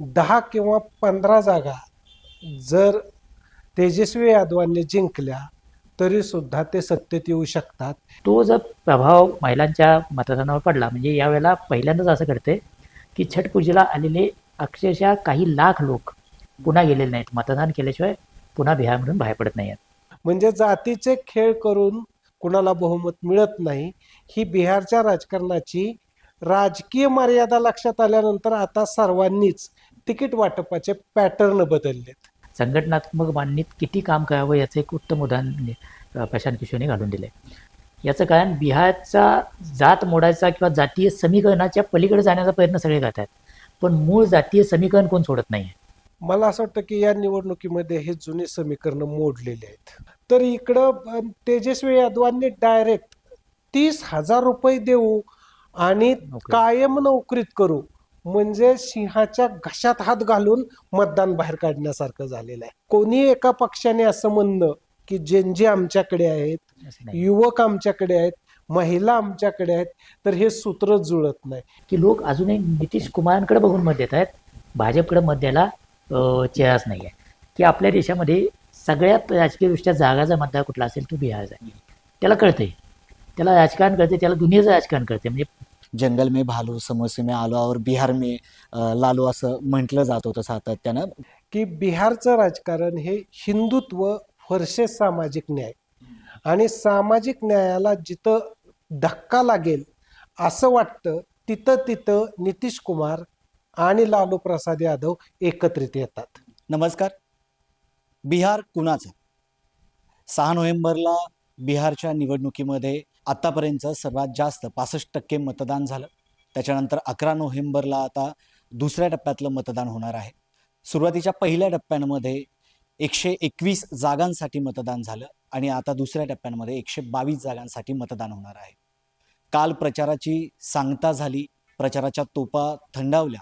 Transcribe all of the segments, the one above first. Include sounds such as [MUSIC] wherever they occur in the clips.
दहा किंवा पंधरा जागा जर तेजस्वी यादवांनी जिंकल्या तरी सुद्धा ते सत्तेत येऊ शकतात. तो जर प्रभाव महिलांच्या मतदानावर पडला म्हणजे यावेळेला पहिल्यांदाच असं घडते की छठ पूजेला आलेले अक्षरशः काही लाख लोक पुन्हा गेलेले नाहीत. मतदान केल्याशिवाय पुन्हा बिहारमधून बाहेर पडत नाही म्हणजे जातीचे खेळ करून कुणाला बहुमत मिळत नाही ही बिहारच्या राजकारणाची राजकीय मर्यादा लक्षात आल्यानंतर आता सर्वांनीच तिकीट वाटपाचे पॅटर्न बदललेत. संघटनात्मक बांधणीत किती काम करावं याचं एक उत्तम उदाहरण प्रशांत किशोरने घालून दिले याचं कारण बिहारचा जात मोडायचा किंवा जातीय समीकरणाच्या पलीकडे जाण्याचा प्रयत्न सगळे करतात. पण मूळ जातीय समीकरण कोण सोडत नाही मला असं वाटतं की या निवडणुकीमध्ये हे जुने समीकरण मोडलेले आहेत. तर इकडं तेजस्वी यादवांनी डायरेक्ट तीस हजार रुपये देऊ आणि. कायम नोकरीत करू. म्हणजे सिंहाच्या घशात हात घालून मतदान बाहेर काढण्यासारखं झालेलं आहे. कोणी एका पक्षाने असं म्हणणं की ज्यांचे आमच्याकडे आहेत युवक आमच्याकडे आहेत महिला आमच्याकडे आहेत तर हे सूत्र जुळत नाही. की लोक अजूनही नितीश कुमारांकडे बघून मत देत आहेत. भाजपकडे मत द्यायला चेहराच नाही आहे की आपल्या देशामध्ये सगळ्यात राजकीयदृष्ट्या जागाचा मतदार कुठला असेल तो बिहारचा त्याला कळते त्याला राजकारण कळते त्याला दुनियेचं राजकारण कळते म्हणजे जंगल में भालू समोसे में आलो और बिहार में लालू असं म्हटलं जात होतं सातत्यानं. की बिहारचं राजकारण हे हिंदुत्व वर्सेस सामाजिक न्याय. आणि सामाजिक न्यायाला जिथं धक्का लागेल असं वाटतं तिथं तिथं नितीश कुमार आणि लालू प्रसाद यादव एकत्रित येतात. नमस्कार. बिहार कुणाचं? सहा नोव्हेंबरला बिहारच्या निवडणुकीमध्ये आत्तापर्यंत सर्वात जास्त पासष्ट टक्के मतदान झालं. त्याच्यानंतर अकरा नोव्हेंबरला आता दुसऱ्या टप्प्यातलं मतदान होणार आहे. सुरुवातीच्या पहिल्या टप्प्यांमध्ये एकशे एकवीस जागांसाठी मतदान झालं आणि आता दुसऱ्या टप्प्यांमध्ये एकशे बावीस जागांसाठी मतदान होणार आहे. काल प्रचाराची सांगता झाली प्रचाराच्या तोपा थंडावल्या.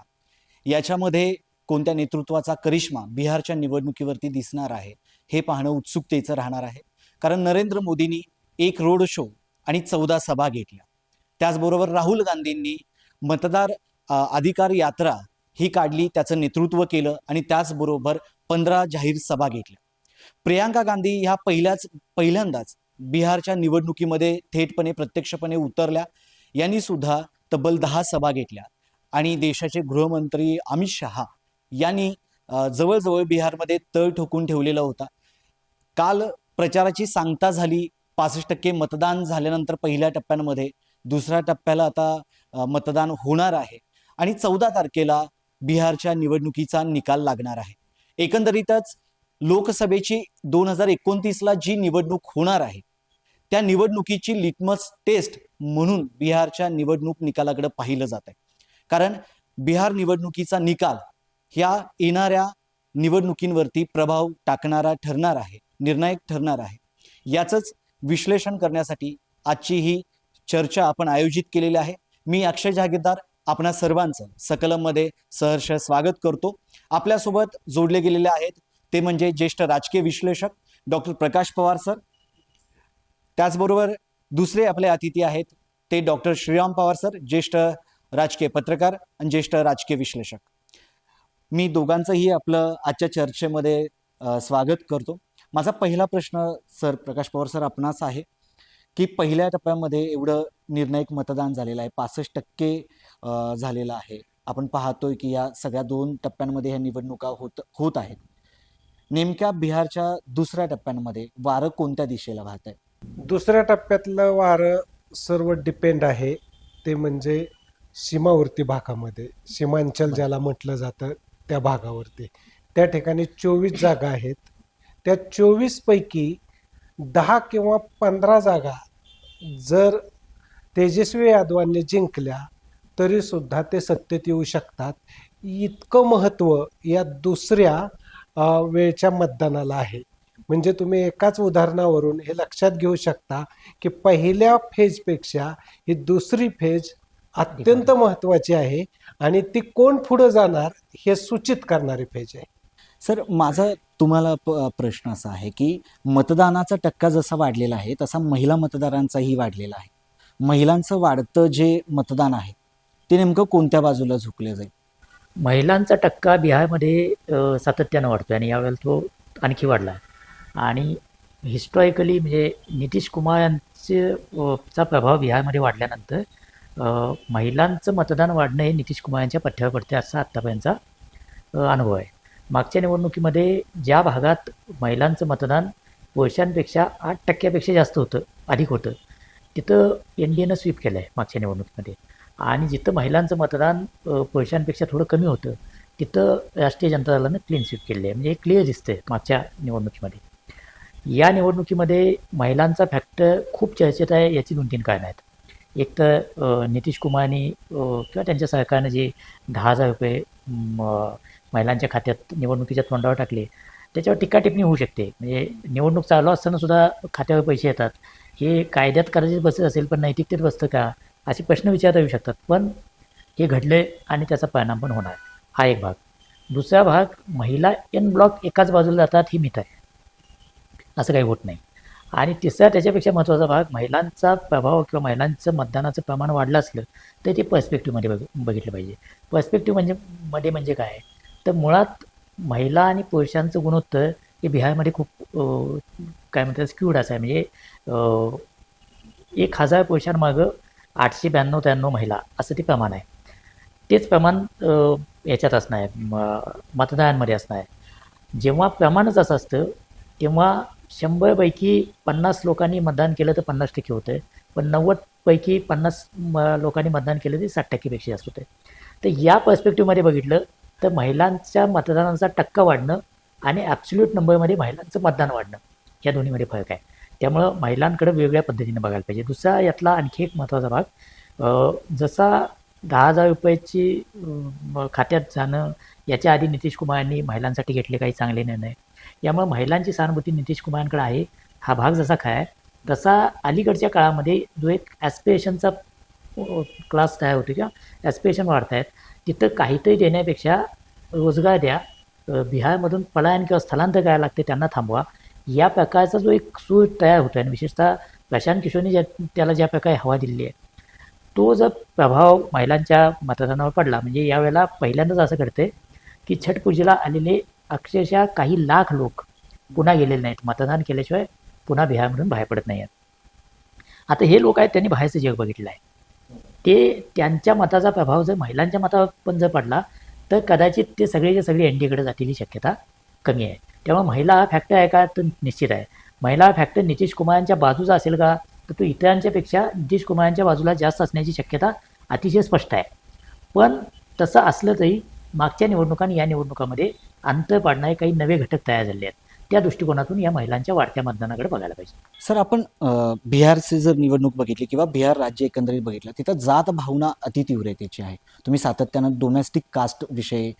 याच्यामध्ये कोणत्या नेतृत्वाचा करिश्मा बिहारच्या निवडणुकीवरती दिसणार आहे हे पाहणं उत्सुकतेचं राहणार आहे. कारण नरेंद्र मोदींनी एक रोड शो आणि चौदा सभा घेतल्या. त्याचबरोबर राहुल गांधींनी मतदार अधिकार यात्रा ही काढली त्याचं नेतृत्व केलं आणि त्याचबरोबर पंधरा जाहीर सभा घेतल्या. प्रियांका गांधी ह्या पहिल्याच पहिल्यांदाच बिहारच्या निवडणुकीमध्ये थेटपणे प्रत्यक्षपणे उतरल्या. यांनी सुद्धा तब्बल दहा सभा घेतल्या. आणि देशाचे गृहमंत्री अमित शहा यांनी जवळजवळ बिहारमध्ये तळ ठोकून ठेवलेला होता. काल प्रचाराची सांगता झाली पासष्ट टक्के मतदान झाल्यानंतर पहिल्या टप्प्यांमध्ये दुसऱ्या टप्प्याला आता मतदान होणार आहे. आणि चौदा तारखेला बिहारच्या निवडणुकीचा निकाल लागणार आहे. एकंदरीतच लोकसभेची दोन हजार एकोणतीसला जी निवडणूक होणार आहे त्या निवडणुकीची लिटमस टेस्ट म्हणून बिहारच्या निवडणूक निकालाकडे पाहिलं जात आहे. कारण बिहार निवडणुकीचा निकाल ह्या येणाऱ्या निवडणुकींवरती प्रभाव टाकणारा ठरणार आहे निर्णायक ठरणार आहे. याचंच विश्लेषण करण्यासाठी आजची ही चर्चा आपण आयोजित केलेली आहे. मी अक्षय जहागीरदार आपणा सर्वांचं सकलममध्ये सहर्ष स्वागत करतो. आपल्यासोबत जोडले गेलेले आहेत ते म्हणजे ज्येष्ठ राजकीय विश्लेषक डॉक्टर प्रकाश पवार सर. त्याचबरोबर दुसरे आपले अतिथी आहेत ते डॉक्टर श्रीराम पवार सर ज्येष्ठ राजकीय पत्रकार आणि ज्येष्ठ राजकीय विश्लेषक. मी दोघांचंही आपलं आजच्या चर्चेमध्ये स्वागत करतो. माझा पहिला प्रश्न सर प्रकाश पवार सर आपणास आहे की पहिल्या टप्प्यामध्ये एवढं निर्णायक मतदान झालेलं आहे पासष्ट टक्के झालेलं आहे. आपण पाहतोय की या सगळ्या दोन टप्प्यांमध्ये ह्या निवडणुका होत होत आहेत. नेमक्या बिहारच्या दुसऱ्या टप्प्यांमध्ये वारं कोणत्या दिशेला वाहत आहे? दुसऱ्या टप्प्यातलं वारं सर्व डिपेंड आहे ते म्हणजे सीमावर्ती भागामध्ये. सीमांचल ज्याला म्हटलं जातं त्या भागावरती. त्या ठिकाणी चोवीस जागा आहेत. त्या चोवीस पैकी दहा किंवा पंधरा जागा जर तेजस्वी यादवांनी जिंकल्या तरी सुद्धा ते सत्तेत येऊ शकतात. इतकं महत्त्व या दुसऱ्या वेळच्या मतदानाला आहे. म्हणजे तुम्ही एकाच उदाहरणावरून हे लक्षात घेऊ शकता की पहिल्या फेजपेक्षा ही दुसरी फेज अत्यंत महत्वाची आहे आणि ती कोण पुढे जाणार हे सूचित करणारी फेज आहे. सर माझा तुम्हाला प- प्रश्न असा आहे की मतदानाचा टक्का जसा वाढलेला आहे तसा महिला मतदारांचाही वाढलेला आहे. महिलांचं वाढतं जे मतदान आहे ते नेमकं कोणत्या बाजूला झुकलं जाईल? महिलांचा टक्का बिहारमध्ये सातत्यानं वाढतो आणि यावेळेला तो आणखी वाढला आहे. आणि हिस्टॉरिकली म्हणजे नितीश कुमार यांचे चा प्रभाव बिहारमध्ये वाढल्यानंतर महिलांचं मतदान वाढणं हे नितीश कुमार यांच्या पथ्यावर पडते असा आत्तापर्यंतचा अनुभव आहे. मागच्या निवडणुकीमध्ये ज्या भागात महिलांचं मतदान पुरुषांपेक्षा आठ टक्क्यापेक्षा जास्त होतं अधिक होतं तिथं एन डी एनं स्वीप केलं आहे मागच्या निवडणुकीमध्ये. आणि जिथं महिलांचं मतदान पुरुषांपेक्षा थोडं कमी होतं तिथं राष्ट्रीय जनता दलानं क्लीन स्वीप केली आहे. म्हणजे हे क्लिअर दिसतंय मागच्या निवडणुकीमध्ये. या निवडणुकीमध्ये महिलांचा फॅक्टर खूप चर्चेत आहे याची दोन तीन कारणं आहेत. एक तर नितीश कुमारनी किंवा त्यांच्या सरकारनं जे दहा हजार रुपये महिलांच्या खात्यात निवडणुकीच्या तोंडावर टाकले त्याच्यावर टीका टिप्पणी होऊ शकते. म्हणजे निवडणूक चालू असताना सुद्धा खात्यावर पैसे येतात. हे कायद्यात कदाचित बसत असेल पण नैतिकतेत बसतं का? असे प्रश्न विचारता येऊ शकतात. पण हे घडले आणि त्याचा परिणाम पण होणार. हा एक भाग. दुसरा भाग महिला एन ब्लॉक एकाच बाजूला जातात ही मिथ आहे. असं काही होत नाही. आणि तिसरा त्याच्यापेक्षा महत्त्वाचा भाग महिलांचा प्रभाव किंवा महिलांचं मतदानाचं प्रमाण वाढलं असलं तर ते पर्स्पेक्टिव्हमध्ये बघ बघितलं पाहिजे. पर्स्पेक्टिव्ह म्हणजे मध्ये म्हणजे काय? तर मुळात महिला आणि पुरुषांचं गुणोत्तर हे बिहारमध्ये खूप काय म्हणतात स्क्यूड असं आहे. म्हणजे एक हजार पुरुषांमागं आठशे ब्याण्णव त्र्याण्णव महिला असं ते प्रमाण आहे. तेच प्रमाण याच्यात असणार आहे. म- मतदारांमध्ये असणार आहे. जेव्हा प्रमाणच असं असतं तेव्हा शंभरपैकी पन्नास लोकांनी मतदान केलं तर पन्नास टक्के होतं पण नव्वदपैकी पन्नास लोकांनी मतदान केलं तर साठ टक्केपेक्षा जास्त होतं तर या पर्स्पेक्टिव्हमध्ये बघितलं तर महिलांच्या मतदानाचा टक्का वाढणं आणि ॲब्सल्यूट नंबरमध्ये महिलांचं मतदान वाढणं या दोन्हीमध्ये फरक आहे. त्यामुळं महिलांकडे वेगवेगळ्या पद्धतीने बघायला पाहिजे. दुसरा यातला आणखी एक महत्त्वाचा भाग जसा दहा हजार रुपयाची खात्यात जाणं याच्या आधी नितीश कुमार यांनी महिलांसाठी घेतले काही चांगले निर्णय. यामुळे महिलांची सहानुभूती नितीश कुमारांकडे आहे हा भाग जसा काय आहे, तसा अलीकडच्या काळामध्ये जो एक ॲस्पिरेशनचा क्लास तयार होतो किंवा ॲस्पिरेशन वाढत आहेत तिथं काहीतरी देण्यापेक्षा रोजगार द्या. बिहारमधून पलायन किंवा स्थलांतर करायला लागते त्यांना थांबवा. या प्रकारचा जो एक सूर तयार होतो आणि विशेषतः प्रशांत किशोरने ज्या त्याला ज्या प्रकारे हवा दिली आहे तो जर प्रभाव महिलांच्या मतदानावर पडला म्हणजे यावेळेला पहिल्यांदाच असं घडते की छठ पूजेला आलेले अक्षरशः काही लाख लोक पुन्हा गेलेले नाहीत. मतदान केल्याशिवाय पुन्हा बिहारमधून बाहेर पडत नाही आहेत आता हे लोक आहेत त्यांनी बाहेरचं जग बघितलं आहे. ते त्यांच्या मताचा प्रभाव जर महिलांच्या मतावर पण जर पडला तर कदाचित ते सगळेचे सगळे एन डीकडे जातील ही शक्यता कमी आहे. त्यामुळे महिला हा फॅक्टर आहे का? तर निश्चित आहे. महिला हा फॅक्टर नितीश कुमारांच्या बाजूचा असेल का? तर तो इतरांच्यापेक्षा नितीश कुमारांच्या बाजूला जास्त असण्याची शक्यता अतिशय स्पष्ट आहे. पण तसं असलं तरी मागच्या निवडणुका आणि या निवडणुकामध्ये अंतर पाडणारे काही नवे घटक तयार झाले आहेत. त्या दृष्टिकोनातून या महिलांच्या वाढत्या मतदानाकडे बघायला पाहिजे. सर आपण बिहारची जर निवडणूक बघितली किंवा बिहार राज्य एकंदरीत बघितलं तिथं जात भावना अतितीव्रतेची आहे. तुम्ही सातत्यानं डोमेस्टिक कास्ट विषयी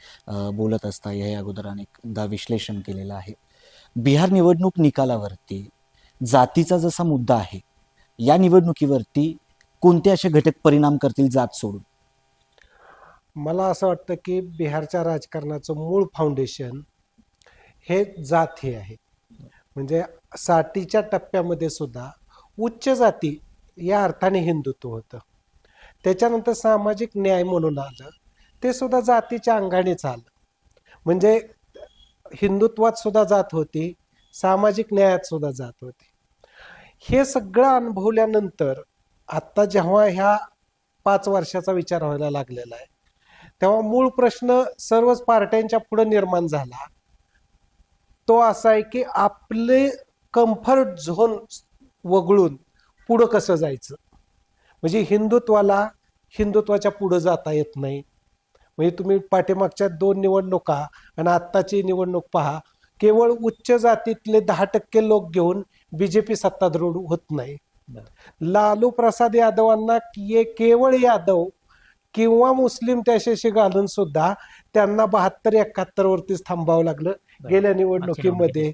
बोलत असता या अगोदर अनेकदा विश्लेषण केलेलं आहे. बिहार निवडणूक निकालावरती जातीचा जसा मुद्दा आहे या निवडणुकीवरती कोणते असे घटक परिणाम करतील जात सोडून? मला असं वाटतं की बिहारच्या राजकारणाचं मूळ फाउंडेशन हे जात हे आहे. म्हणजे साठीच्या टप्प्यामध्ये सुद्धा उच्च जाती या अर्थाने हिंदुत्व होतं. त्याच्यानंतर सामाजिक न्याय म्हणून आलं ते सुद्धा जातीच्या अंगानेच आलं. म्हणजे हिंदुत्वात सुद्धा जात होती सामाजिक न्यायात सुद्धा जात होती. हे सगळं अनुभवल्यानंतर आत्ता जेव्हा ह्या पाच वर्षाचा विचार व्हायला लागलेला आहे तेव्हा मूळ प्रश्न सर्वच पार्ट्यांच्या पुढे निर्माण झाला. तो असा आहे की आपले कम्फर्ट झोन वगळून पुढं कसं जायचं? म्हणजे हिंदुत्वाला हिंदुत्वाच्या पुढं जाता येत नाही. म्हणजे तुम्ही पाठीमागच्या दोन निवडणुका आणि आत्ताची निवडणूक पहा केवळ उच्च जातीतले दहा टक्के लोक घेऊन बीजेपी सत्तारूढ होत नाही. लालू प्रसाद यादवांना केवळ यादव किंवा मुस्लिम त्याच्याशी घालून सुद्धा त्यांना बहात्तर एकाहत्तर वरतीच थांबावं लागलं. गेल्या निवडणुकीमध्ये.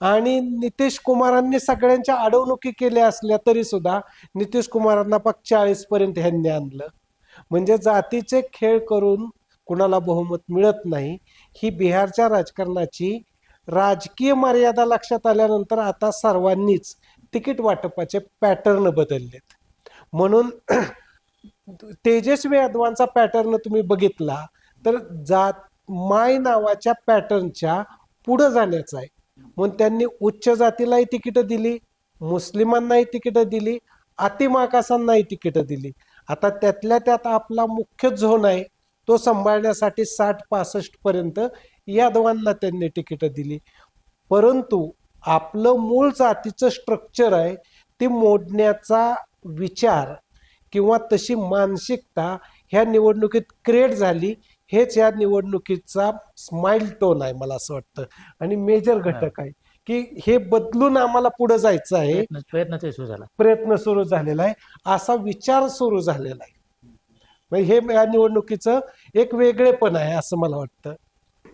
आणि नितीश कुमारांनी सगळ्यांच्या अडवणुकी केल्या असल्या तरी सुद्धा नितीश कुमारांना फक्त चाळीस पर्यंत ह्यांनी आणलं. म्हणजे जातीचे खेळ करून कुणाला बहुमत मिळत नाही ही बिहारच्या राजकारणाची राजकीय मर्यादा लक्षात आल्यानंतर आता सर्वांनीच तिकीट वाटपाचे पॅटर्न बदललेत. म्हणून [CLEARS THROAT] तेजस्वी यादवांचा पॅटर्न तुम्ही बघितला तर जात माय नावाच्या पॅटर्नच्या पुढं जाण्याचं आहे. म्हणून त्यांनी उच्च जातीलाही तिकीटं दिली मुस्लिमांनाही तिकीटं दिली अतिमाकासांनाही तिकीटं दिली. आता त्यातल्या त्यात आपला मुख्य झोन आहे तो सांभाळण्यासाठी साठ पासष्ट पर्यंत यादवांना त्यांनी तिकीटं दिली. परंतु आपलं मूळ जातीचं स्ट्रक्चर आहे ती मोडण्याचा विचार किंवा तशी मानसिकता ह्या निवडणुकीत क्रिएट झाली हेच या निवडणुकीचा स्माइल टोन आहे मला असं वाटतं. आणि मेजर घटक आहे की हे बदलून आम्हाला पुढे जायचं आहे. प्रयत्न सुरू झाला. प्रयत्न सुरू झालेला आहे. असा विचार सुरू झालेला आहे. म्हणजे हे या निवडणुकीचं एक वेगळेपण आहे असं मला वाटतं.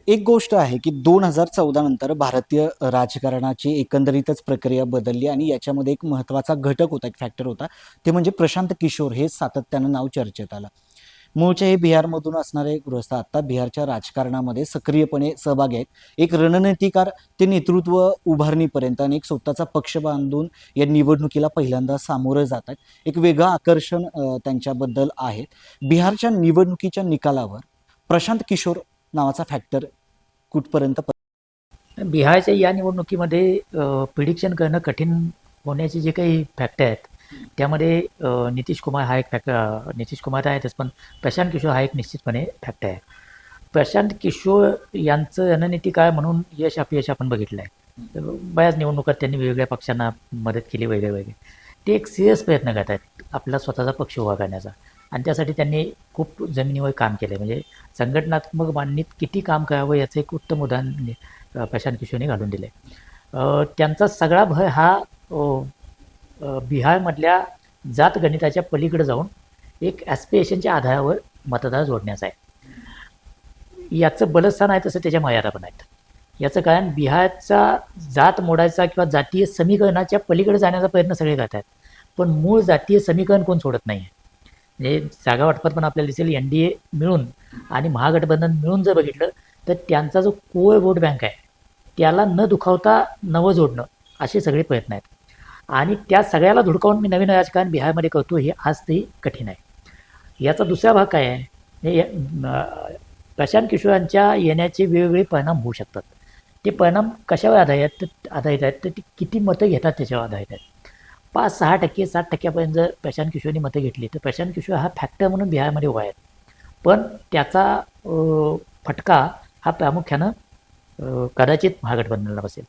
एक गोष्ट आहे की दोन हजार चौदा नंतर भारतीय राजकारणाची एकंदरीतच प्रक्रिया बदलली आणि याच्यामध्ये एक महत्त्वाचा घटक होता एक फॅक्टर होता. ते म्हणजे प्रशांत किशोर हे सातत्यानं नाव चर्चेत आलं. मूळचे हे बिहारमधून असणारे गृहस्थ आता बिहारच्या राजकारणामध्ये सक्रियपणे सहभागी आहेत. एक रणनीतिकार ते नेतृत्व उभारणीपर्यंत आणि एक स्वतःचा पक्ष बांधून या निवडणुकीला पहिल्यांदा सामोरं जात आहेत. एक वेगळं आकर्षण त्यांच्याबद्दल आहे. बिहारच्या निवडणुकीच्या निकालावर प्रशांत किशोर नावाचा फॅक्टर कुठपर्यंत बिहारच्या या निवडणुकीमध्ये प्रिडिक्शन करणं कठीण होण्याचे जे काही फॅक्टर आहेत त्यामध्ये नितीश कुमार हा एक फॅक्ट नितीश कुमार आहेतच पण प्रशांत किशोर हा एक निश्चितपणे फॅक्टर आहे. प्रशांत किशोर यांचं रणनीती काय म्हणून यश अपयश आपण बघितलं आहे बऱ्याच निवडणुकात त्यांनी वेगवेगळ्या पक्षांना मदत केली वेगळे वेगळे. ते एक सिरियस प्रयत्न करत आहेत आपला स्वतःचा पक्ष उभा करण्याचा. आणि त्यासाठी त्यांनी खूप जमिनीवर काम केलं आहे म्हणजे संघटनात्मक बांधणीत किती काम करावं याचं एक उत्तम उदाहरण प्रशांत किशोरने घालून दिलं आहे त्यांचा सगळा भर हा बिहारमधल्या जात गणिताच्या पलीकडे जाऊन एक ॲस्पिरेशनच्या आधारावर मतदार जोडण्याचा आहे. याचं बलस्थान आहे तसं त्याच्या मर्यादा पण आहेत. याचं कारण बिहारचा जात मोडायचा किंवा जातीय समीकरणाच्या पलीकडे जाण्याचा प्रयत्न सगळे करत आहेत पण मूळ जातीय समीकरण कोण सोडत नाही आहे म्हणजे जागा वाटपात पण आपल्याला दिसेल एन डी ए मिळून आणि महागठबंधन मिळून जर बघितलं तर त्यांचा जो कोर वोट बँक आहे त्याला न दुखावता नवं जोडणं असे सगळे प्रयत्न आहेत. आणि त्या सगळ्याला धुडकावून मी नवीन राजकारण बिहारमध्ये करतो हे आज ते कठीण आहे. याचा दुसरा भाग काय आहे? हे प्रशांत किशोरांच्या येण्याचे वेगवेगळे परिणाम होऊ शकतात. ते परिणाम कशावर आधारित आहेत आधारित आहेत? तर ते किती मतं घेतात त्याच्यावर आधारित आहेत. पाच सहा टक्के सात टक्क्यापर्यंत जर प्रशांत किशोरनी मतं घेतली तर प्रशांत किशोर हा फॅक्टर म्हणून बिहारमध्ये उभा आहे. पण त्याचा फटका हा प्रामुख्यानं कदाचित महागठबंधनाला बसेल.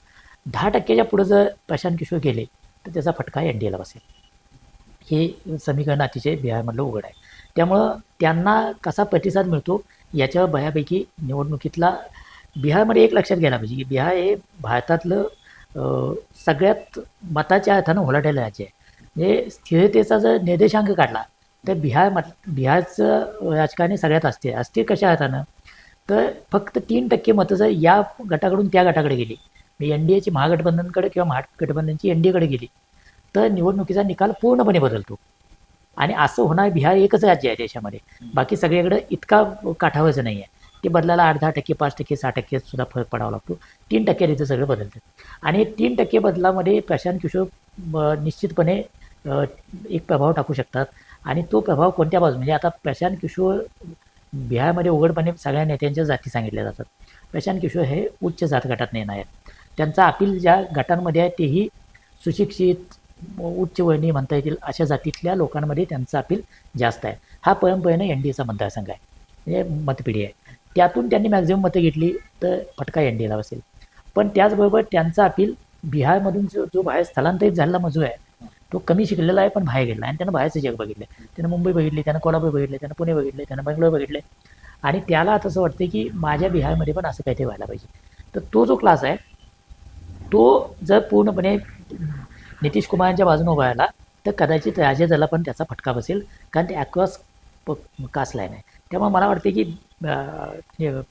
दहा टक्क्याच्या पुढं जर प्रशांत किशोर गेले तर त्याचा फटका एन डी एला बसेल. हे समीकरण अतिशय बिहारमधलं उघड आहे. त्यामुळं त्यांना कसा प्रतिसाद मिळतो याच्यावर बऱ्यापैकी निवडणुकीतला बिहारमध्ये एक लक्षात घ्यायला पाहिजे की बिहार हे भारतातलं सगळ्यात मताच्या अर्थानं होलाटेलं राज्य आहे. म्हणजे स्थिरतेचा जर निर्देशांक काढला तर बिहार मत बिहारचं राजकारणी सगळ्यात असते अस्थिर कशा अर्थानं? तर फक्त तीन टक्के मतं जर या गटाकडून त्या गटाकडे गेली एन डी एची महागठबंधनकडे किंवा महागठबंधनची एन डी एकडे गेली तर निवडणुकीचा निकाल पूर्णपणे बदलतो. आणि असं होणार बिहार एकच राज्य आहे देशामध्ये. बाकी सगळीकडे इतका काठावरचं नाही आहे ते बदलायला आठ दहा टक्के पाच टक्के सहा टक्के सुद्धा फरक पडावा लागतो. तीन टक्क्याने इथं सगळं बदलतं. आणि तीन टक्के बदलामध्ये प्रशांत किशोर निश्चितपणे एक प्रभाव टाकू शकतात. आणि तो प्रभाव कोणत्या बाजू म्हणजे आता प्रशांत किशोर बिहारमध्ये उघडपणे सगळ्या नेत्यांच्या जाती सांगितल्या जातात. प्रशांत किशोर हे उच्च जात गटात येणार आहेत. त्यांचा अपील ज्या गटांमध्ये आहे तेही सुशिक्षित उच्चवर्णीय म्हणता येतील अशा जातीतल्या लोकांमध्ये त्यांचा अपील जास्त आहे. हा परंपरेनं एन डी एचा मतदारसंघ आहे. म्हणजे मतपिढी आहे. त्यातून त्यांनी मॅक्झिमम मतं घेतली तर फटका एन डी एला बसेल. पण त्याचबरोबर त्यांचा अपील बिहारमधून जो जो बाहेर स्थलांतरित झालेला मजूर आहे तो कमी शिकलेला आहे पण बाहेर गेला आणि त्यानं बाहेरचं जग बघितलं त्यानं मुंबई बघितली त्यानं कोल्हापूर बघितले त्यानं पुणे बघितले त्यानं बंगलोर बघितले आणि त्याला आता असं वाटतं की माझ्या बिहारमध्ये पण असं काहीतरी व्हायला पाहिजे. तर तो जो क्लास आहे तो जर पूर्णपणे नितीश कुमारांच्या बाजूने उभा राहिला तर कदाचित राजेदाला पण त्याचा फटका बसेल कारण ते अक्रॉस प लाईन नाही त्यामुळे मला वाटते की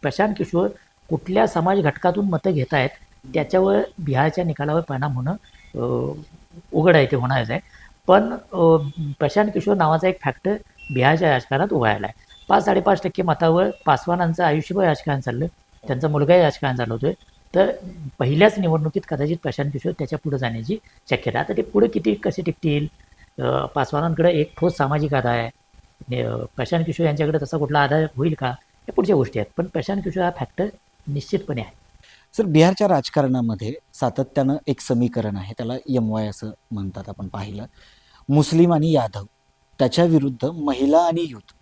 प्रशांत किशोर कुठल्या समाज घटकातून मतं घेत आहेत त्याच्यावर बिहारच्या निकालावर परिणाम होणं उघड आहे ते होणारच आहे. पण प्रशांत किशोर नावाचा एक फॅक्टर बिहारच्या राजकारणात उभा राहिला आहे पाच साडेपाच टक्के मतावर पासवानांचं आयुष्यभर राजकारण चाललं त्यांचा मुलगाही राजकारण चालवतोय. तर पहिल्याच निवडणुकीत कदाचित प्रशांत किशोर त्याच्या पुढे जाण्याची शक्यता आता ते पुढे किती कसे टिकतील? पासवानांकडे एक ठोस सामाजिक आधार आहे. प्रशांत किशोर यांच्याकडे तसा कुठला आधार होईल का? या पुढच्या गोष्टी आहेत. पण प्रशांत किशोर हा फॅक्टर निश्चितपणे आहे. सर बिहारच्या राजकारणामध्ये सातत्यानं एक समीकरण आहे. त्याला एम वाय असं म्हणतात आपण पाहिलं. मुस्लिम आणि यादव त्याच्या विरुद्ध महिला आणि युथ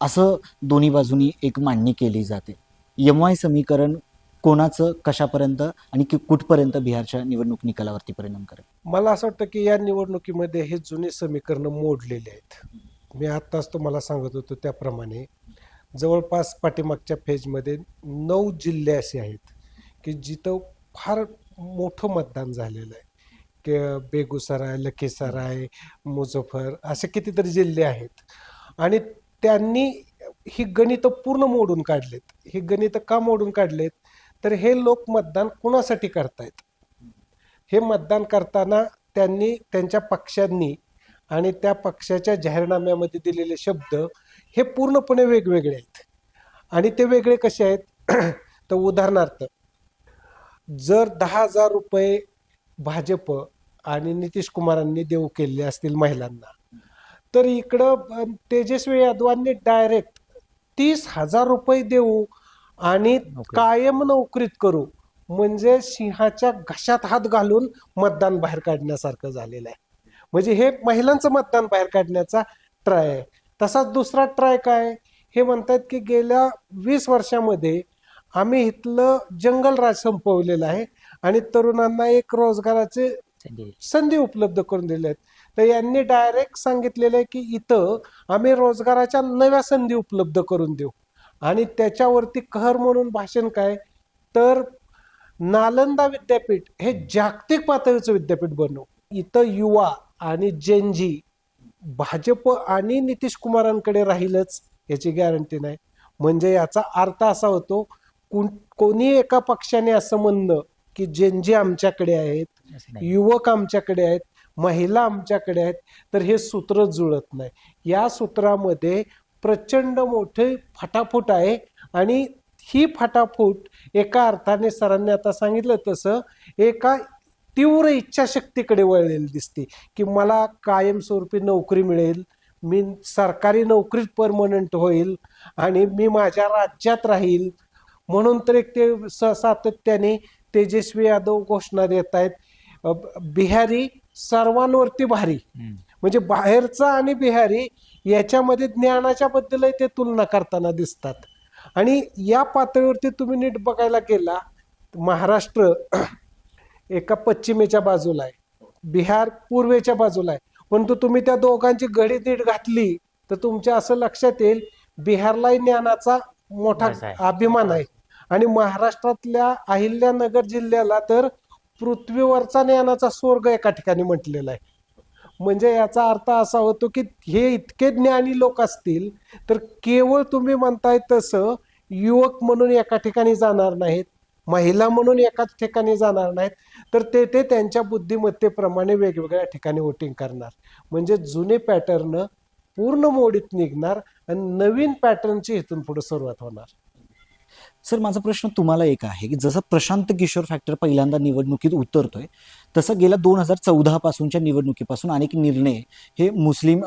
असं दोन्ही बाजूनी एक मांडणी केली जाते. एम वाय समीकरण कोणाचं कशापर्यंत आणि की कुठपर्यंत बिहारच्या निवडणूक निकालावरती परिणाम करेल? मला असं वाटतं की या निवडणुकीमध्ये हे जुने समीकरण मोडलेले आहेत. मी आत्ताच तुम्हाला सांगत होतो त्याप्रमाणे जवळपास पाठीमागच्या फेजमध्ये नऊ जिल्हे असे आहेत की जिथं फार मोठं मतदान झालेलं आहे. की बेगुसराय लखीसराय मुझफ्फर असे कितीतरी जिल्हे आहेत. आणि त्यांनी ही गणितं पूर्ण मोडून काढलेत. ही गणितं का मोडून काढलेत? तर हे लोक मतदान कुणासाठी करतायत? हे मतदान करताना त्यांनी त्यांच्या पक्षांनी आणि त्या पक्षाच्या जाहीरनाम्यामध्ये दिलेले शब्द हे पूर्णपणे वेगवेगळे आहेत. आणि ते वेगळे कसे आहेत? [CLEARS THROAT] तर उदाहरणार्थ जर दहा हजार रुपये भाजप आणि नितीश कुमारांनी देऊ केले असतील महिलांना तर इकडं तेजस्वी यादवांनी डायरेक्ट तीस हजार रुपये देऊ आणि. कायम नोकरीत करू. म्हणजे सिंहाच्या घशात हात घालून मतदान बाहेर काढण्यासारखं झालेलं आहे. म्हणजे हे महिलांचं मतदान बाहेर काढण्याचा ट्राय आहे. तसाच दुसरा ट्राय काय? हे म्हणतात की गेल्या वीस वर्षामध्ये आम्ही इथलं जंगलराज संपवलेलं आहे आणि तरुणांना एक रोजगाराचे संधी उपलब्ध करून दिल्या आहेत. तर यांनी डायरेक्ट सांगितलेलं आहे की इथं आम्ही रोजगाराच्या नव्या संधी उपलब्ध करून देऊ. आणि त्याच्यावरती कहर म्हणून भाषण काय? तर नालंदा विद्यापीठ हे जागतिक पातळीचं विद्यापीठ बनवू. इथं युवा आणि जेनजी भाजप आणि नितीश कुमारांकडे राहीलच याची गॅरंटी नाही. म्हणजे याचा अर्थ असा होतो कोण कोणी एका पक्षाने असं म्हणणं की जेनजी आमच्याकडे आहेत युवक आमच्याकडे आहेत महिला आमच्याकडे आहेत तर हे सूत्र जुळत नाही. या सूत्रामध्ये प्रचंड मोठे फटाफूट आहे. आणि ही फटाफूट एका अर्थाने सरांनी आता सांगितलं तसं एका तीव्र इच्छाशक्तीकडे वळलेली दिसते की मला कायमस्वरूपी नोकरी मिळेल मी सरकारी नोकरीत परमनंट होईल आणि मी माझ्या राज्यात राहील. म्हणून तर एक ते स- सातत्याने तेजस्वी यादव घोषणा देत आहेत बिहारी सर्वांवरती भारी. म्हणजे बाहेरचा आणि बिहारी याच्यामध्ये ज्ञानाच्या बद्दलही ते तुलना करताना दिसतात. आणि या पातळीवरती तुम्ही नीट बघायला गेला महाराष्ट्र [CLEARS THROAT] एका पश्चिमेच्या बाजूला आहे. बिहार पूर्वेच्या बाजूला आहे. परंतु तुम्ही त्या दोघांची घडी नीट घातली तर तुमच्या असं लक्षात येईल बिहारलाही ज्ञानाचा मोठा. अभिमान आहे. आणि महाराष्ट्रातल्या अहिल्यानगर जिल्ह्याला तर पृथ्वीवरचा ज्ञानाचा स्वर्ग एका ठिकाणी म्हटलेला आहे. म्हणजे याचा अर्थ असा होतो की हे इतके ज्ञानी लोक असतील तर केवळ तुम्ही म्हणताय तसं युवक म्हणून एका ठिकाणी जाणार नाहीत महिला म्हणून एकाच ठिकाणी जाणार नाहीत तर ते ते त्यांच्या बुद्धिमत्तेप्रमाणे वेगवेगळ्या ठिकाणी वोटिंग करणार. म्हणजे जुने पॅटर्न पूर्ण मोडीत निघणार आणि नवीन पॅटर्नची इथून पुढे सुरुवात होणार. सर माझा प्रश्न तुम्हाला एक आहे की जसं प्रशांत किशोर फॅक्टर पहिल्यांदा निवडणुकीत उतरतोय तसं गेल्या दोन हजार चौदा पासूनच्या निवडणुकीपासून अनेक निर्णय हे मुस्लिम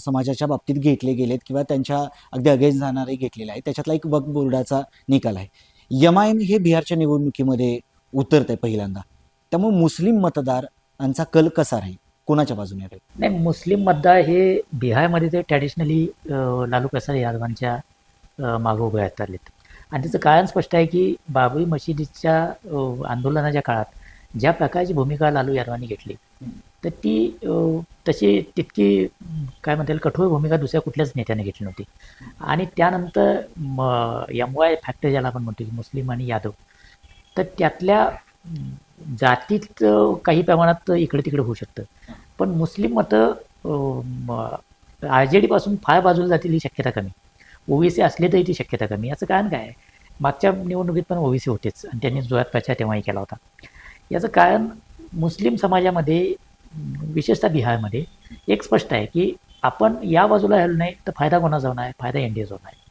समाजाच्या बाबतीत घेतले गेलेत किंवा त्यांच्या अगदी अगेन्स्ट जाणारे घेतलेले आहेत. त्याच्यातला एक वक्फ बोर्डाचा निकाल आहे. यमायम आय एम हे बिहारच्या निवडणुकीमध्ये उतरत आहे पहिल्यांदा. त्यामुळे मुस्लिम मतदारांचा कल कसा राहील? कोणाच्या बाजूने राहील? नाही मुस्लिम मतदार हे बिहारमध्ये ते ट्रॅडिशनली लालू प्रसाद यादवांच्या मागे उभे आहेत आणि त्याचं कारण स्पष्ट आहे की बाबरी मशिदीच्या आंदोलनाच्या काळात ज्या प्रकारची भूमिका लालू यादवांनी घेतली तर ती तशी तितकी काय म्हणता येईल कठोर भूमिका दुसऱ्या कुठल्याच नेत्याने घेतली नव्हती. आणि त्यानंतर एम वाय फॅक्टर ज्याला आपण म्हणतो की मुस्लिम आणि यादव तर त्यातल्या जातीत काही प्रमाणात इकडे तिकडे होऊ शकतं. पण मुस्लिम मतं आर जे डीपासून फार बाजूला जातील ही शक्यता कमी. ओबीसी असले तरी ती शक्यता कमी. याचं कारण काय? आहे मागच्या निवडणुकीत पण ओबीसी होतेच. आणि त्यांनी जोरात प्रचार तेव्हाही केला होता. याचं कारण मुस्लिम समाजामध्ये विशेषतः बिहारमध्ये एक स्पष्ट आहे की आपण या बाजूला राहिलो नाही तर फायदा कोणाचा होणार? आहे फायदा एन डी एचा होणार आहे.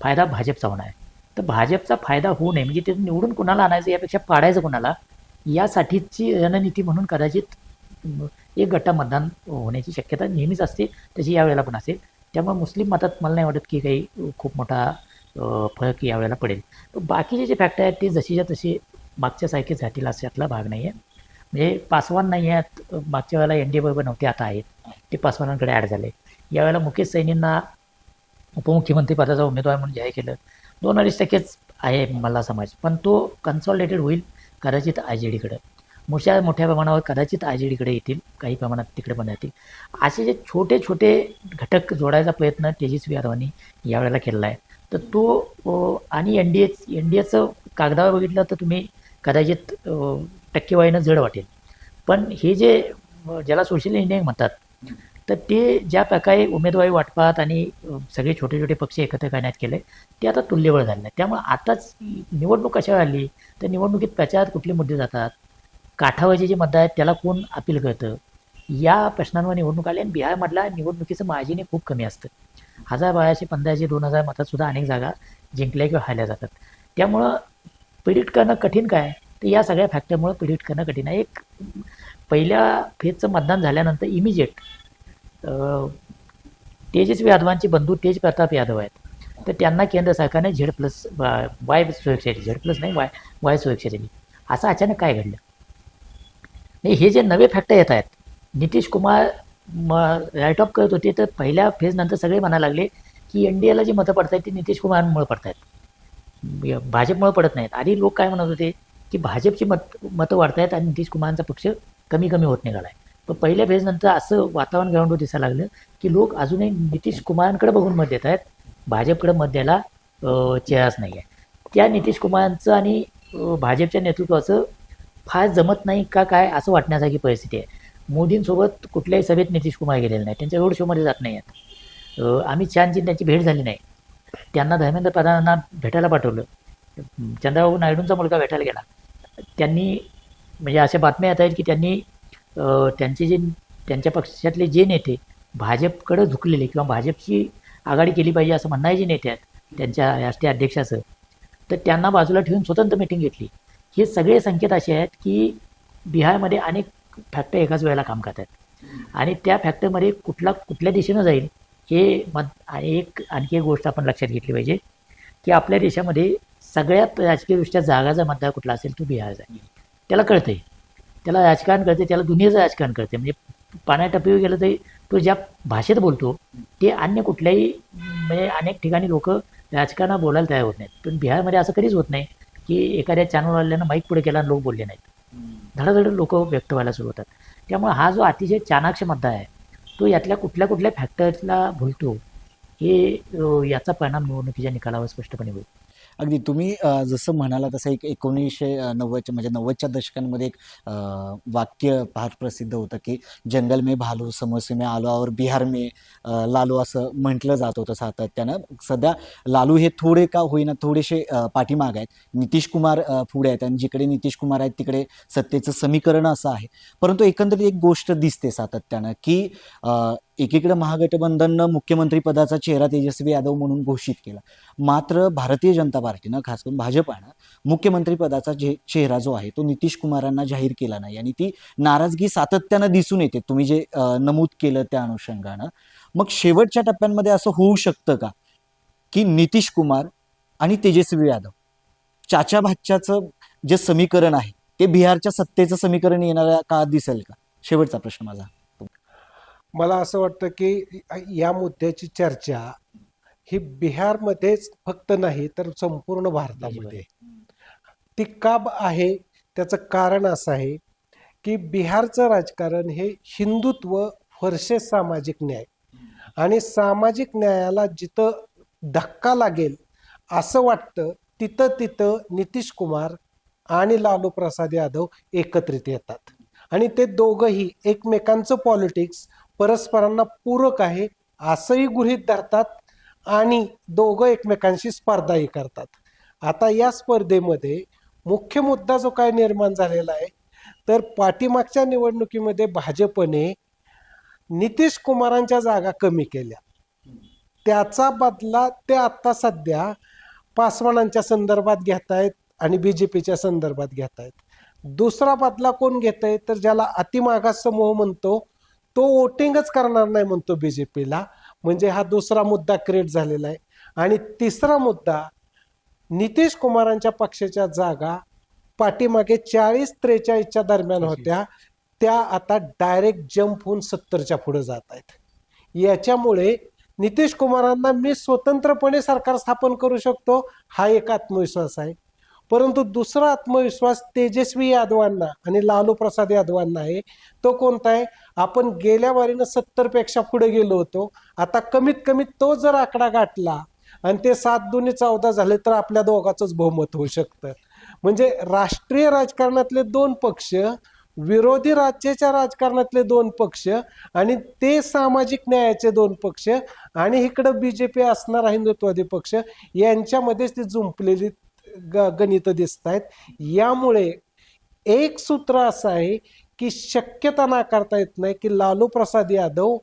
फायदा भाजपचा होणार आहे. तर भाजपचा फायदा होऊ नये म्हणजे ते निवडून कुणाला आणायचं यापेक्षा पाडायचं कुणाला यासाठीची रणनीती म्हणून कदाचित एक गट्टा मतदान होण्याची शक्यता नेहमीच असते तशी यावेळेला पण असेल. त्यामुळे मुस्लिम मतात मला नाही वाटत की काही खूप मोठा फरक यावेळेला पडेल. बाकीचे जे फॅक्टर आहेत ते जशीच्या तशी मागच्या सायकेच जातील असं यातला भाग नाही आहे म्हणजे पासवान नाही आहेत मागच्या वेळेला एन डी ए बरोबर नव्हते आता आहेत. ते पासवानांकडे ॲड झाले. यावेळेला मुकेश सैनींना उपमुख्यमंत्री पदाचा उमेदवार म्हणून जाहीर केलं. दोन अडीच टक्केच आहे मला समाज पण तो कन्सॉलिडेटेड होईल कदाचित आय जे डीकडं. मोठ्या मोठ्या प्रमाणावर कदाचित आय जे डीकडे येतील काही प्रमाणात तिकडे पण येतील असे जे छोटे छोटे घटक जोडायचा प्रयत्न तेजस्वी यादवांनी यावेळेला केलेला आहे. तर तो आणि N D H N D एचं कागदावर बघितलं तर तुम्ही कदाचित टक्केवाईनं टक्केवारीनं जड वाटेल. पण हे जे ज्याला सोशल इंजिनिअरिंग म्हणतात तर ते ज्या प्रकारे उमेदवारी वाटपात आणि सगळे छोटे छोटे पक्ष एकत्र करण्यात केले ते आता तुल्यबळ झाले आहे त्यामुळे आताच निवडणूक कशावर आली तर निवडणुकीत प्रचारात कुठले मुद्दे जातात काठावरचे जे मतदार आहेत त्याला कोण अपील करतं? या प्रश्नांवर निवडणूक आली आणि बिहारमधल्या निवडणुकीचं मार्जिन खूप कमी असतं. हजार बाराशे पंधराशे दोन हजार मतात सुद्धा अनेक जागा जिंकल्या किंवा हारल्या जातात. त्यामुळं प्रिडिक्ट करणं कठीण काय? तर या सगळ्या फॅक्टरमुळे प्रिडिक्ट करणं कठीण आहे. एक पहिल्या फेजचं मतदान झाल्यानंतर इमिजिएट तेजस्वी यादवांचे बंधू तेज प्रताप यादव आहेत. तर त्यांना केंद्र सरकारने झेड प्लस वाय सुरक्षा झेड प्लस नाही वाय वाय सुरक्षा दिली असं अचानक काय घडलं? नाही हे जे नवे फॅक्टर येत आहेत नितीश कुमार म राईट ऑफ करत होते तर पहिल्या फेजनंतर सगळे म्हणायला लागले की एन डी एला जी मतं पडत आहेत ती नितीश कुमारांमुळे पडत आहेत भाजपमुळे पडत नाहीत. आधी लोक काय म्हणत होते की भाजपची मत मतं वाढत आहेत आणि नितीश कुमारांचा पक्ष कमी कमी होत निघाला आहे पण पहिल्या फेजनंतर असं वातावरण ग्राउंडवर दिसायला लागलं की लोक अजूनही नितीश कुमारांकडे बघून मत देत आहेत भाजपकडे मत द्यायला चेहराच नाही आहे त्या नितीश कुमारांचं आणि भाजपच्या नेतृत्वाचं फार जमत नाही का काय असं वाटण्यासारखी परिस्थिती आहे. मोदींसोबत कुठल्याही सभेत नितीश कुमार गेलेले नाही त्यांच्या रोड शोमध्ये जात नाही आहेत आम्ही छानची त्यांची भेट झाली नाही. त्यांना धर्मेंद्र प्रधानांना भेटायला पाठवलं. चंद्रबाबू नायडूंचा मुलगा भेटायला गेला. त्यांनी म्हणजे अशा बातम्या येत आहेत की त्यांनी त्यांचे जे त्यांच्या पक्षातले जे नेते भाजपकडे झुकलेले किंवा भाजपची आघाडी केली पाहिजे असं म्हणणारे जे नेते आहेत त्यांच्या राष्ट्रीय अध्यक्षाचं तर त्यांना बाजूला ठेवून स्वतंत्र मिटिंग घेतली. हे सगळे संकेत असे आहेत की बिहारमध्ये अनेक फॅक्टर एकाच वेळेला काम करत आहेत आणि त्या फॅक्टरमध्ये कुठला कुठल्या दिशेनं जाईल हे मत आणि एक आणखी एक गोष्ट आपण लक्षात घेतली पाहिजे की आपल्या देशामध्ये सगळ्यात राजकीयदृष्ट्या जागाचा मतदार कुठला असेल तो बिहारचा त्याला कळतंय. त्याला राजकारण कळते त्याला दुनियेचं राजकारण कळते म्हणजे पाण्या टप्पीवर गेलं तरी तो ज्या भाषेत बोलतो ते अन्य कुठल्याही म्हणजे अनेक ठिकाणी लोक राजकारणात बोलायला तयार होत नाहीत. पण बिहारमध्ये असं कधीच होत नाही की एखाद्या चॅनलवाल्यानं माईक पुढे केला आणि लोक बोलले नाहीत. धडाधड लोक व्यक्त व्हायला सुरू होतात. त्यामुळे हा जो अतिशय चाणाक्ष मतदार आहे तो यातल्या कुठल्या कुठल्या फॅक्टर्सला भुलतो हे याचा परिणाम निवडणुकीच्या निकालावर स्पष्टपणे होईल. अगदी तुम्ही जसं म्हणाला तसं एक एकोणीसशे नव्वदच्या म्हणजे नव्वदच्या दशकांमध्ये एक वाक्य फार प्रसिद्ध होतं की जंगल मे भालू समोसे मे आलो और बिहार मे लालू असं म्हटलं जात होतं सातत्यानं. सध्या लालू हे थोडे का होईना थोडेसे पाठीमाग आहेत. नितीश कुमार पुढे आहेत आणि जिकडे नितीश कुमार आहेत तिकडे सत्तेचं समीकरण असं आहे. परंतु एकंदरीत एक गोष्ट दिसते सातत्यानं की एकीकडे महागठबंधननं मुख्यमंत्री पदाचा चेहरा तेजस्वी यादव म्हणून घोषित केला. मात्र भारतीय जनता पार्टीनं खास करून भाजपानं मुख्यमंत्री पदाचा जे चेहरा जो आहे तो नितीश कुमारांना जाहीर केला नाही. आणि ती नाराजगी सातत्यानं दिसून येते. तुम्ही जे नमूद केलं त्या अनुषंगानं. मग शेवटच्या टप्प्यांमध्ये असं होऊ शकतं का? की नितीश कुमार आणि तेजस्वी यादव चाचा भाच्याचं जे समीकरण आहे ते बिहारच्या सत्तेचं समीकरण येणाऱ्या काळात दिसेल का? शेवटचा प्रश्न माझा. मला असं वाटतं की या मुद्द्याची चर्चा ही बिहारमध्येच फक्त नाही तर संपूर्ण भारतामध्ये. ती का आहे? त्याचं कारण असं आहे की बिहारचं राजकारण हे हिंदुत्व वर्सेस सामाजिक न्याय. आणि सामाजिक न्यायाला जिथं धक्का लागेल असं वाटतं तिथं तिथं नितीश कुमार आणि लालू प्रसाद यादव एकत्रित येतात. आणि ते दोघंही एकमेकांचं पॉलिटिक्स परस्परांना पूरक आहे असंही गृहीत धरतात आणि दोघं एकमेकांशी स्पर्धाही करतात. आता या स्पर्धेमध्ये मुख्य मुद्दा जो काय निर्माण झालेला आहे तर पाठीमागच्या निवडणुकीमध्ये भाजपने नितीश कुमारांच्या जागा कमी केल्या. त्याचा बदला ते आत्ता सध्या पासवानांच्या संदर्भात घेत आहेत आणि बी जे पीच्या संदर्भात घेत आहेत दुसरा बदला कोण घेत आहे तर ज्याला अतिमागास समूह म्हणतो तो वोटिंगच करणार नाही म्हणतो बी जे पीला म्हणजे हा दुसरा मुद्दा क्रिएट झालेला आहे. आणि तिसरा मुद्दा नितीश कुमारांच्या पक्षाच्या जागा पाठीमागे चाळीस त्रेचाळीसच्या दरम्यान होत्या. त्या आता डायरेक्ट जम्प होऊन सत्तरच्या पुढे जात आहेत. याच्यामुळे नितीश कुमारांना मी स्वतंत्रपणे सरकार स्थापन करू शकतो हा एक आत्मविश्वास आहे. परंतु दुसरा आत्मविश्वास तेजस्वी यादवांना आणि लालू प्रसाद यादवांना आहे. तो कोणता आहे? आपण गेल्या वारीनं सत्तरपेक्षा पुढे गेलो होतो. आता कमीत कमी तो जर आकडा गाठला आणि ते सात दोन्ही चौदा झाले तर आपल्या दोघांचंच बहुमत होऊ शकतं. म्हणजे राष्ट्रीय राजकारणातले दोन पक्ष विरोधी राज्याच्या राजकारणातले दोन पक्ष आणि ते सामाजिक न्यायाचे दोन पक्ष आणि इकडं बीजेपी असणारा हिंदुत्ववादी पक्ष यांच्यामध्येच ती जुंपलेली ग गणित दिसत आहेत यामुळे एक सूत्र असं आहे की शक्यता नाकारता येत नाही की लालू प्रसाद यादव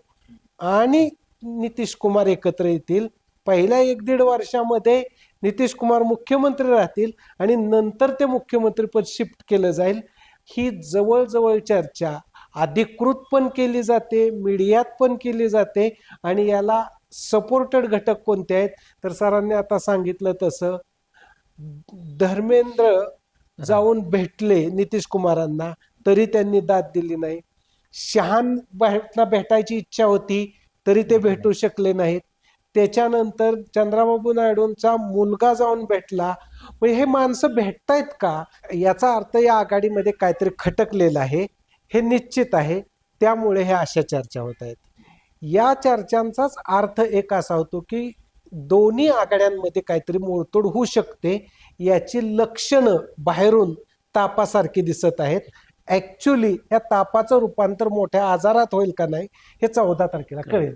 आणि नितीश कुमार एकत्र येतील. पहिल्या एक दीड वर्षामध्ये नितीश कुमार मुख्यमंत्री राहतील आणि नंतर ते मुख्यमंत्रीपद शिफ्ट केलं जाईल. ही जवळजवळ चर्चा अधिकृत पण केली जाते मीडियात पण केली जाते आणि याला सपोर्टेड घटक कोणते आहेत? तर सरांनी आता सांगितलं तसं धर्मेंद्र जाऊन भेटले नितीश कुमारांना तरी त्यांनी दाद दिली नाही. शहान भेटायची इच्छा होती तरी ते भेटू शकले नाहीत. त्याच्यानंतर चंद्राबाबू नायडूंचा मुलगा जाऊन भेटला. म्हणजे हे माणसं भेटतायत का? याचा अर्थ या आघाडीमध्ये काहीतरी खटकलेलं आहे. हे निश्चित आहे. त्यामुळे हे अशा चर्चा होत आहेत. या चर्चांचाच अर्थ एक असा होतो की दोन्ही आघाड्यांमध्ये काहीतरी मोडतोड होऊ शकते याची लक्षणं बाहेरून तापासारखी दिसत आहेत. ऍक्च्युली या तापाचं रूपांतर मोठ्या आजारात होईल का नाही हे चौदा तारखेला कळेल.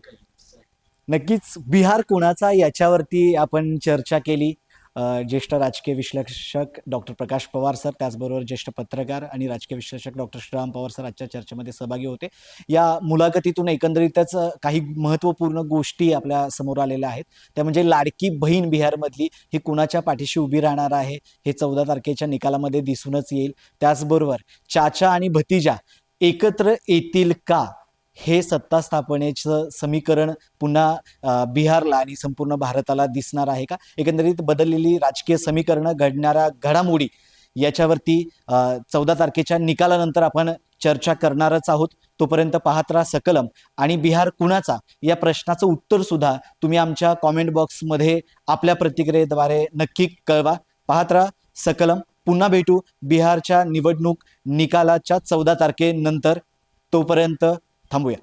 नक्कीच. बिहार कोणाचा याच्यावरती आपण चर्चा केली? ज्येष्ठ राजकीय विश्लेषक डॉक्टर प्रकाश पवार सर त्याचबरोबर ज्येष्ठ पत्रकार आणि राजकीय विश्लेषक डॉक्टर श्रीराम पवार सर आजच्या चर्चेमध्ये सहभागी होते. या मुलाखतीतून एकंदरीतच काही महत्त्वपूर्ण गोष्टी आपल्यासमोर आलेल्या आहेत. त्या म्हणजे लाडकी बहीण बिहारमधली ही कुणाच्या पाठीशी उभी राहणार आहे हे चौदा तारखेच्या निकालामध्ये दिसूनच येईल. त्याचबरोबर चाचा आणि भतीजा एकत्र येतील का? हे सत्ता स्थापनेचं समीकरण पुन्हा बिहारला आणि संपूर्ण भारताला दिसणार आहे का? एकंदरीत बदललेली राजकीय समीकरणं घडणाऱ्या घडामोडी याच्यावरती चौदा तारखेच्या निकालानंतर आपण चर्चा करणारच आहोत. तोपर्यंत पाहत राहा सकलम. आणि बिहार कुणाचा? या प्रश्नाचं उत्तर सुद्धा तुम्ही आमच्या कॉमेंट बॉक्समध्ये आपल्या प्रतिक्रियेद्वारे नक्की कळवा. पाहत राहा सकलम. पुन्हा भेटू बिहारच्या निवडणूक निकालाच्या चौदा तारखेनंतर. तोपर्यंत 看不远